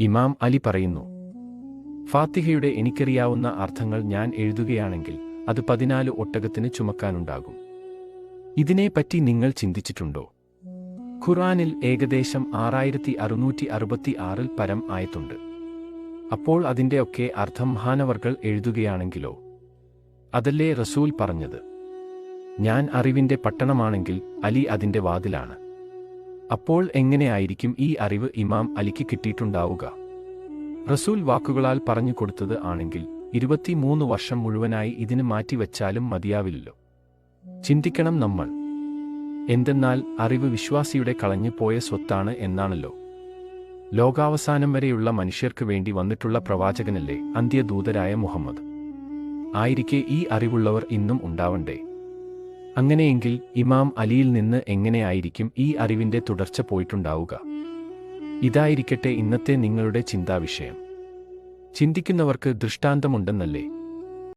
ഇമാം അലി പറയുന്നു ഫാത്തിഹയുടെ എനിക്കറിയാവുന്ന അർത്ഥങ്ങൾ ഞാൻ എഴുതുകയാണെങ്കിൽ അത് പതിനാല് ഒട്ടകത്തിന് ചുമക്കാനുണ്ടാകും. ഇതിനെപ്പറ്റി നിങ്ങൾ ചിന്തിച്ചിട്ടുണ്ടോ? ഖുറാനിൽ ഏകദേശം ആറായിരത്തി അറുന്നൂറ്റി അറുപത്തി ആറിൽ പരം ആയത്തുണ്ട് അപ്പോൾ അതിന്റെയൊക്കെ അർത്ഥം മഹാനവർകൾ എഴുതുകയാണെങ്കിലോ? അതല്ലേ റസൂൽ പറഞ്ഞത്. ഞാൻ അറിവിന്റെ പട്ടണമാണെങ്കിൽ അലി അതിന്റെ വാതിലാണ്. അപ്പോൾ എങ്ങനെയായിരിക്കും ഈ അറിവ് ഇമാം അലിക്ക് കിട്ടിയിട്ടുണ്ടാവുക? റസൂൽ വാക്കുകളാൽ പറഞ്ഞു കൊടുത്തത് ആണെങ്കിൽ ഇരുപത്തിമൂന്ന് വർഷം മുഴുവനായി ഇതിന് മാറ്റിവെച്ചാലും മതിയാവില്ലല്ലോ. ചിന്തിക്കണം നമ്മൾ. എന്തെന്നാൽ അറിവ് വിശ്വാസിയുടെ കളഞ്ഞു പോയ സ്വത്താണ് എന്നാണല്ലോ. ലോകാവസാനം വരെയുള്ള മനുഷ്യർക്ക് വേണ്ടി വന്നിട്ടുള്ള പ്രവാചകനല്ലേ അന്ത്യദൂതരായ മുഹമ്മദ്? ആയിരിക്കെ ഈ അറിവുള്ളവർ ഇന്നും ഉണ്ടാവണ്ടേ? അങ്ങനെയെങ്കിൽ ഇമാം അലിയിൽ നിന്ന് എങ്ങനെയായിരിക്കും ഈ അറിവിന്റെ തുടർച്ച പോയിട്ടുണ്ടാവുക? ഇതായിരിക്കട്ടെ ഇന്നത്തെ നിങ്ങളുടെ ചിന്താവിഷയം. ചിന്തിക്കുന്നവർക്ക് ദൃഷ്ടാന്തമുണ്ടെന്നല്ലേ?